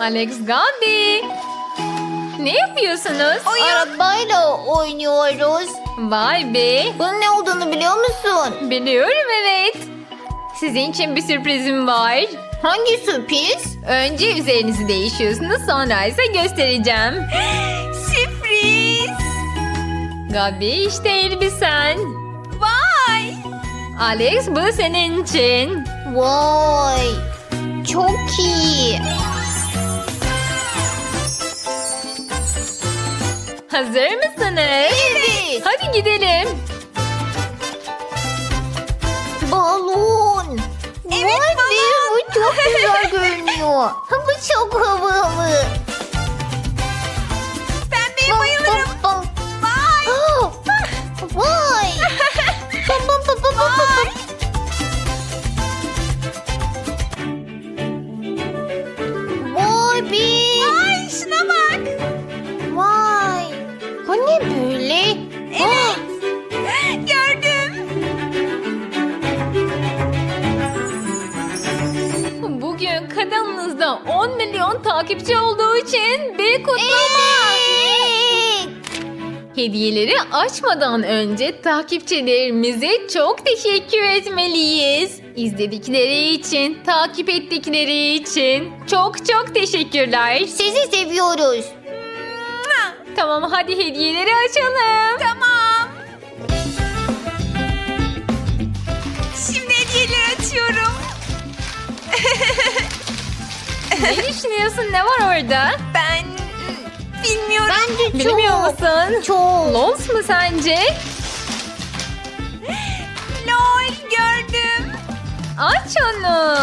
Alex Gabi. Ne yapıyorsunuz? Arabayla oynuyoruz. Vay be. Bunun ne olduğunu biliyor musun? Biliyorum evet. Sizin için bir sürprizim var. Hangi sürpriz? Önce üzerinizi değişiyorsunuz sonra ise göstereceğim. Sürpriz. Gabi işte elbisen. Vay. Alex bu senin için. Vay. Çok iyi. Hazır mısınız? Evet. Hadi gidelim. Balon. Evet, Vay be, balon. Bu çok güzel görünüyor. Bu çok havalı. Pembeye bayılırım. 10 milyon takipçi olduğu için bir kutlama. Evet. Hediyeleri açmadan önce takipçilerimize çok teşekkür etmeliyiz. İzledikleri için, takip ettikleri için çok çok teşekkürler. Sizi seviyoruz. Tamam hadi hediyeleri açalım. Tamam. Ne düşünüyorsun? Ne var orada? Ben bilmiyorum. Bence çok. Bilmiyor musun? Çok. Lons mu sence? Lol gördüm. Aç onu.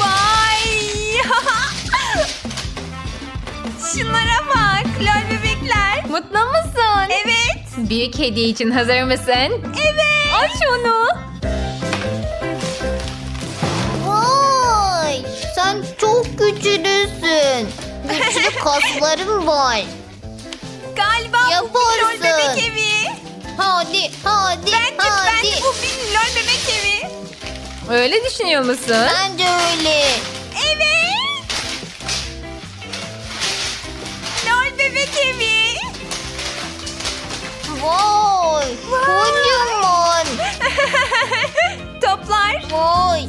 Vay. Şunlara bak. Lol bebekler. Mutlu musun? Evet. Büyük hediye için hazır mısın? Evet. Aç onu. Güçlüsün. Güçlü kasların var. Galiba bu bir lol Yaparsın. bebek evi. Hadi, hadi, Bence, hadi. bence bu bir lol bebek evi. Öyle düşünüyor musun? Bence öyle. Evet. Lol bebek evi. Vay. Kocaman. Toplar. Vay.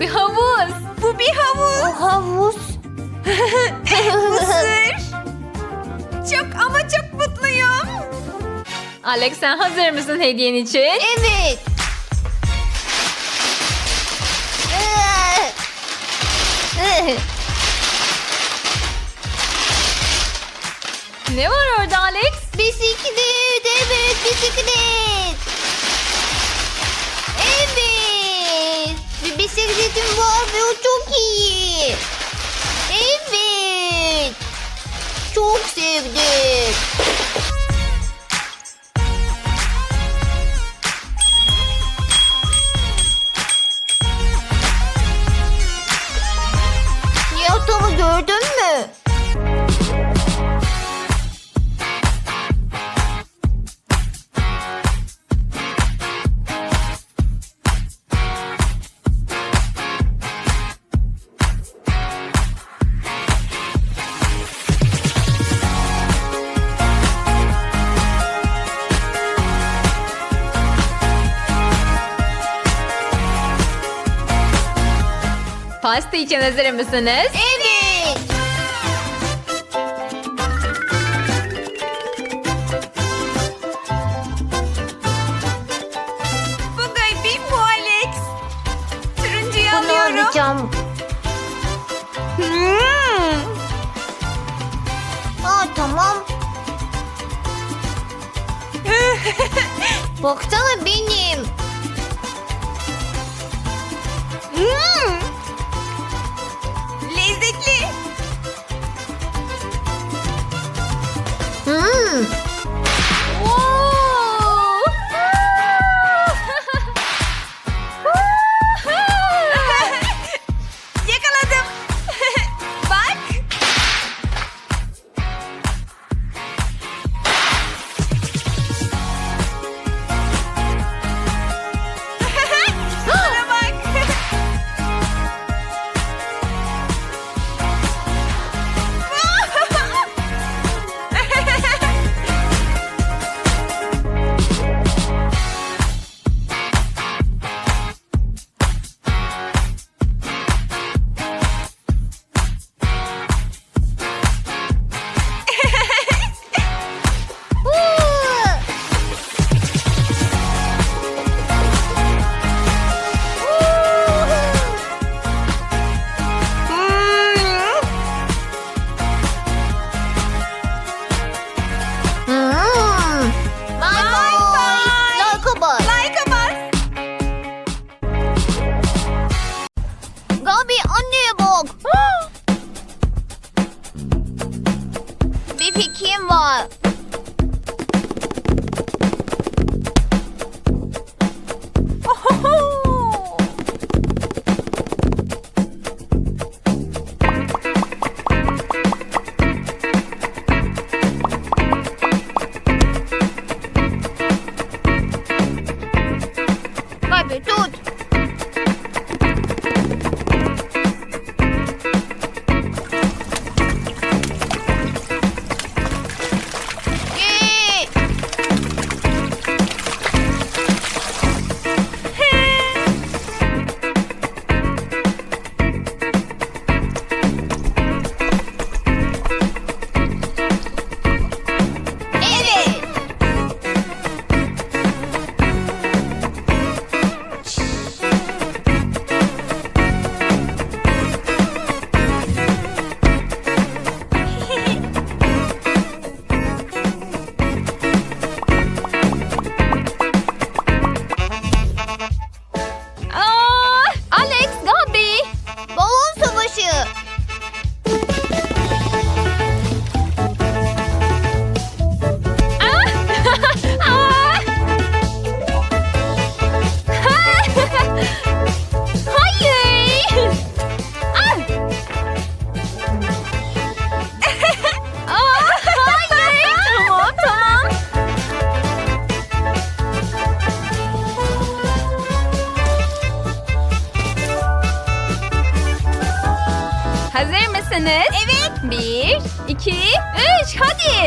Bir havuz. Bu bir havuz. Havuz. Mısır. Çok ama çok mutluyum. Alex sen hazır mısın hediyen için? Evet. Ne var orada Alex? Bisiklet, evet bisiklet. Bisikletim var ve o çok iyi. Evet. Çok sevdim. Pasta için hazır mısınız? Evet. Bu Gabi, bu Alex. Turuncuyu Bunu alıyorum. alacağım. Hmm. Aa tamam. Baksana benim. Hmm. Hmm. Bir fikrim var.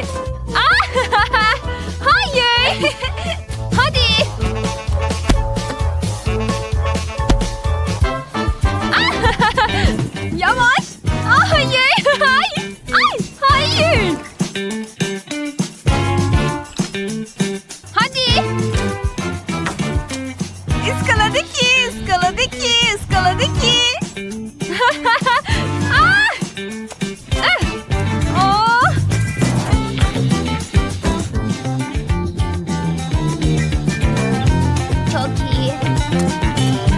Hadi. Thank you.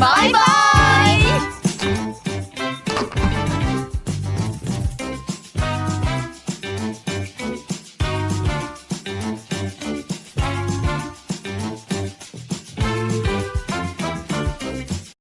Bye bye.